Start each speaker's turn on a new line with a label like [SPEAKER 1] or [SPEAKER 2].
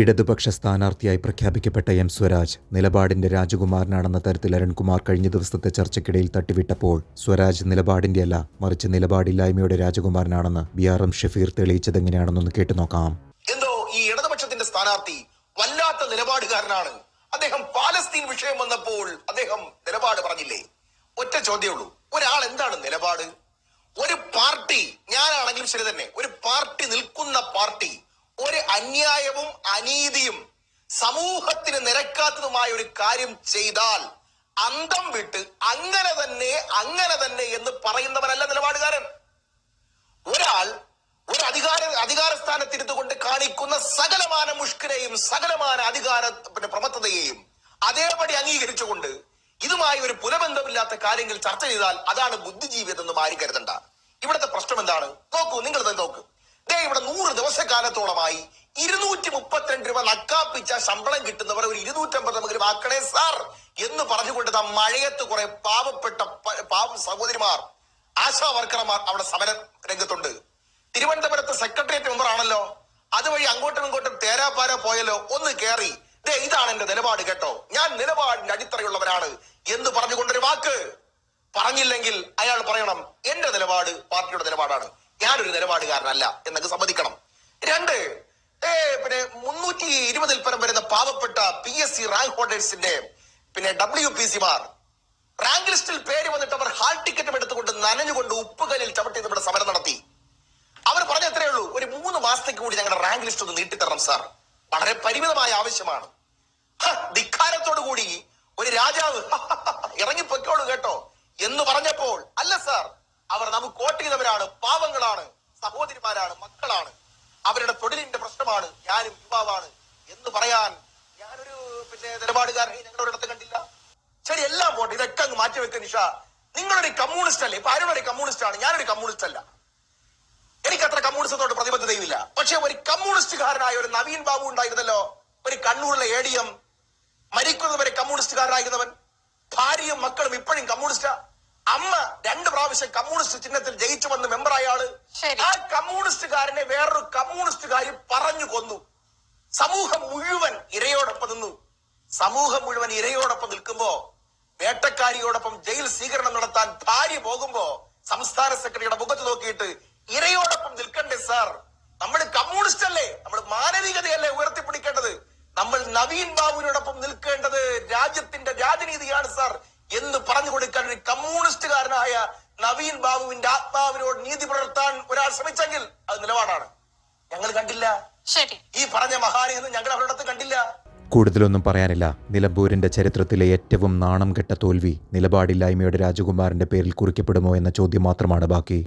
[SPEAKER 1] ഇടതുപക്ഷ സ്ഥാനാർത്ഥിയായി പ്രഖ്യാപിക്കപ്പെട്ട എം സ്വരാജ് നിലപാടിന്റെ രാജകുമാരനാണെന്ന തരത്തിൽ അരുൺകുമാർ കഴിഞ്ഞ ദിവസത്തെ ചർച്ചയ്ക്കിടയിൽ തട്ടിവിട്ടപ്പോൾ സ്വരാജ് നിലപാടിന്റെയല്ല മറിച്ച് നിലപാടില്ലായ്മയുടെ രാജകുമാരനാണെന്ന് ബി ആർ എം ഷഫീർ തെളിയിച്ചതെങ്ങനെയാണെന്നൊന്ന് കേട്ടുനോക്കാം
[SPEAKER 2] എന്തോ ഈ ഇടതുപക്ഷത്തിന്റെ സ്ഥാനാർത്ഥി വല്ലാത്ത നിലപാടുകാരനാണ്. അദ്ദേഹം പാലസ്തീൻ വിഷയം വന്നപ്പോൾ അദ്ദേഹം നിലപാട് പറഞ്ഞില്ലേ? ഒറ്റ ചോദ്യമേ ഉള്ളൂ. ഒരാൾ എന്താണ് നിലപാട്? ഒരു പാർട്ടി ഞാനാണെങ്കിലും ശരി തന്നെ. ഒരു പാർട്ടി നിൽക്കുന്ന പാർട്ടി ഒരു അന്യായവും അനീതിയും സമൂഹത്തിന് നിരക്കാത്തതുമായ ഒരു കാര്യം ചെയ്താൽ അന്തം വിട്ട് അങ്ങനെ തന്നെ അങ്ങനെ തന്നെ എന്ന് പറയുന്നവനല്ല നിലപാടുകാരൻ. ഒരാൾ ഒരു അധികാര അധികാര സ്ഥാനത്തിരുന്നുകൊണ്ട് കാണിക്കുന്ന സകലമാന മുഷ്കിനെയും സകലമാന അധികാര പിന്നെ പ്രമത്തതയെയും അതേപടി അംഗീകരിച്ചുകൊണ്ട് ഇതുമായി ഒരു പുലബന്ധമില്ലാത്ത കാര്യങ്ങൾ ചർച്ച ചെയ്താൽ അതാണ് ബുദ്ധിജീവിതം എന്ന് ആരും കരുതണ്ട. ഇവിടുത്തെ പ്രശ്നം എന്താണ്? നോക്കൂ നിങ്ങൾ തന്നെ നോക്ക്. ദേ ഇവിടെ നൂറ് ദിവസക്കാലത്തോളമായി ഇരുന്നൂറ്റി മുപ്പത്തിരണ്ട് രൂപ നക്കാപ്പിച്ച ശമ്പളം കിട്ടുന്നവർ ഒരു ഇരുന്നൂറ്റമ്പത് നമുക്ക് ആക്കണേ സാർ എന്ന് പറഞ്ഞുകൊണ്ട് ആ മഴയത്ത് കുറെ പാവപ്പെട്ട പാവ സഹോദരിമാർ ആശാ വർക്കർമാർ അവിടെ സമര രംഗത്തുണ്ട്. തിരുവനന്തപുരത്ത് സെക്രട്ടേറിയറ്റ് മെമ്പർ ആണല്ലോ. അതുവഴി അങ്ങോട്ടും ഇങ്ങോട്ടും തേരാപ്പാര പോയല്ലോ. ഒന്ന് ദേ ഇതാണ് എന്റെ നിലപാട് കേട്ടോ. ഞാൻ നിലപാടിന്റെ അടിത്തറയുള്ളവരാണ് എന്ന് പറഞ്ഞുകൊണ്ടൊരു വാക്ക്. പറഞ്ഞില്ലെങ്കിൽ അയാൾ പറയണം എന്റെ നിലപാട് പാർട്ടിയുടെ നിലപാടാണ്. ഞാനൊരു നിലപാടുകാരനല്ല എന്നൊക്കെ സമ്മതിക്കണം. രണ്ട് പിന്നെ മുന്നൂറ്റി ഇരുപതിൽ പരം വരുന്ന പാവപ്പെട്ട പി എസ് സി റാങ്ക് ഹോൾഡേഴ്സിന്റെ പിന്നെ ഡബ്ല്യു പി സിമാർ റാങ്ക് ലിസ്റ്റിൽ പേര് വന്നിട്ട് അവർ ഹാൾ ടിക്കറ്റും എടുത്തുകൊണ്ട് നനഞ്ഞുകൊണ്ട് ഉപ്പുകലിൽ ചവിട്ടി ഇവിടെ സമരം നടത്തി. അവർ പറഞ്ഞ എത്രയേ ഉള്ളൂ ഒരു മൂന്ന് മാസത്തേക്ക് കൂടി ഞങ്ങളുടെ റാങ്ക് ലിസ്റ്റ് ഒന്ന് നീട്ടിത്തരണം സാർ വളരെ പരിമിതമായ ആവശ്യമാണ്. ധിക്കാരത്തോടു കൂടി ഒരു രാജാവ് ഇറങ്ങി പൊയ്ക്കോളൂ കേട്ടോ എന്ന് പറഞ്ഞപ്പോൾ അല്ല സാർ അവർ നമുക്ക് കോട്ടിയുന്നവരാണ് പാവങ്ങളാണ് സഹോദരിമാരാണ് മക്കളാണ്. അവരുടെ തൊഴിലിന്റെ പ്രശ്നമാണ്. ഞാനും യുവാവാണ്. എന്ന് പറയാൻ ഞാനൊരു പിന്നെ നിലപാടുകാരനെ ഞങ്ങളുടെ അടുത്ത് കണ്ടില്ല. ശരി എല്ലാം പോട്ടെ. ഇതൊക്കെ അങ്ങ് മാറ്റി വെക്കുക നിഷ. നിങ്ങളൊരു കമ്മ്യൂണിസ്റ്റ് അല്ലേ? ഇപ്പൊ അരുണൊരു കമ്മ്യൂണിസ്റ്റ് ആണ്? ഞാനൊരു കമ്മ്യൂണിസ്റ്റ് അല്ല. എനിക്ക് അത്ര കമ്മ്യൂണിസത്തോട് പ്രതിബദ്ധതയില്ല പക്ഷെ ഒരു കമ്മ്യൂണിസ്റ്റുകാരനായ ഒരു നവീൻ ബാബു ഉണ്ടായിരുന്നല്ലോ. ഒരു കണ്ണൂരിലെ എ ഡി എം മരിക്കുന്നവരെ കമ്മ്യൂണിസ്റ്റുകാരനായിരുന്നവൻ ഭാര്യയും മക്കളും ഇപ്പോഴും കമ്മ്യൂണിസ്റ്റാ അമ്മ പ്രാവശ്യം കമ്മ്യൂണിസ്റ്റ് ചിഹ്നത്തിൽ ജയിച്ചു വന്ന മെമ്പർ
[SPEAKER 3] അയാൾ.
[SPEAKER 2] ആ കമ്മ്യൂണിസ്റ്റുകാരനെ വേറൊരു കമ്മ്യൂണിസ്റ്റുകാരി പറഞ്ഞു കൊന്നു. സമൂഹം മുഴുവൻ ഇരയോടൊപ്പം നിന്നു. സമൂഹം മുഴുവൻ ഇരയോടൊപ്പം നിൽക്കുമ്പോ വേട്ടക്കാരിയോടൊപ്പം ജയിൽ സ്വീകരണം നടത്താൻ ഭാര്യ പോകുമ്പോ സംസ്ഥാന സെക്രട്ടറിയുടെ മുഖത്ത് നോക്കിയിട്ട് ഇരയോടൊപ്പം നിൽക്കണ്ടേ സാർ? നമ്മൾ കമ്മ്യൂണിസ്റ്റ് അല്ലേ നമ്മൾ മാനവികതയല്ലേ ഉയർത്തിപ്പിടിക്കേണ്ടത്? നമ്മൾ നവീൻ ബാബുവിനോടൊപ്പം നിൽക്കേണ്ടത് രാജ്യത്തിന്റെ രാജനീതിയാണ് സാർ എന്ന് പറഞ്ഞു കൊടുക്കാൻ ഒരു കമ്മ്യൂണിസ്റ്റുകാരനായ നവീൻ ബാബുവിന്റെ ആത്മാവിനോട് നീതി പുലർത്താൻ ഒരാൾ ശ്രമിച്ചെങ്കിൽ അത് നിലപാടാണ്. ഞങ്ങൾ കണ്ടില്ല.
[SPEAKER 3] ശരി.
[SPEAKER 2] ഈ പറഞ്ഞ മഹാനെയൊന്നും ഞങ്ങൾ അവരുടെ കണ്ടില്ല.
[SPEAKER 1] കൂടുതലൊന്നും പറയാനില്ല. നിലമ്പൂരിന്റെ ചരിത്രത്തിലെ ഏറ്റവും നാണം കെട്ട തോൽവി നിലപാടില്ലായ്മയുടെ രാജകുമാരന്റെ പേരിൽ കുറിക്കപ്പെടുമോ എന്ന ചോദ്യം മാത്രമാണ് ബാക്കി.